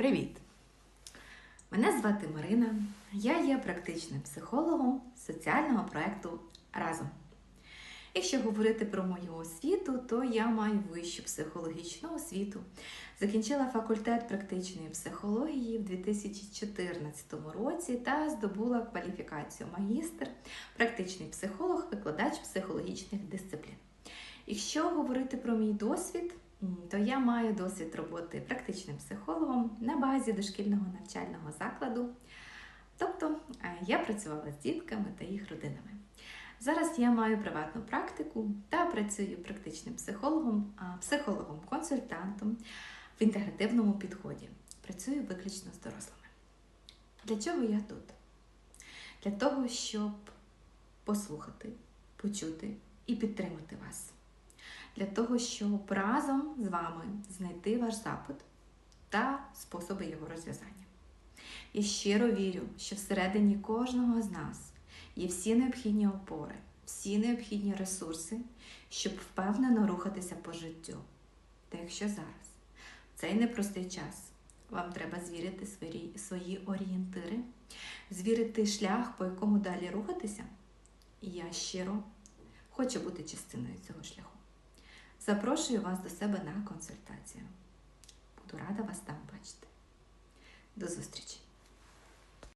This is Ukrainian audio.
Привіт! Мене звати Марина. Я є практичним психологом соціального проєкту Разом. Якщо говорити про мою освіту, то я маю вищу психологічну освіту. Закінчила факультет практичної психології в 2014 році та здобула кваліфікацію магістр, практичний психолог, викладач психологічних дисциплін. Якщо говорити про мій досвід, то я маю досвід роботи практичним психологом на базі дошкільного навчального закладу. Тобто е, я працювала з дітками та їх родинами. Зараз я маю приватну практику та працюю практичним психологом, психологом-консультантом в інтегративному підході. Працюю виключно з дорослими. Для чого я тут? Для того, щоб послухати, почути і підтримати вас. Для того, щоб разом з вами знайти ваш запит та способи його розв'язання. Я щиро вірю, що всередині кожного з нас є всі необхідні опори, всі необхідні ресурси, щоб впевнено рухатися по життю. Та якщо зараз, в цей непростий час, вам треба звірити свої, свої орієнтири, звірити шлях, по якому далі рухатися, і я щиро хочу бути частиною цього. Запрошую вас до себе на консультацію. Буду рада вас там бачити. До зустрічі!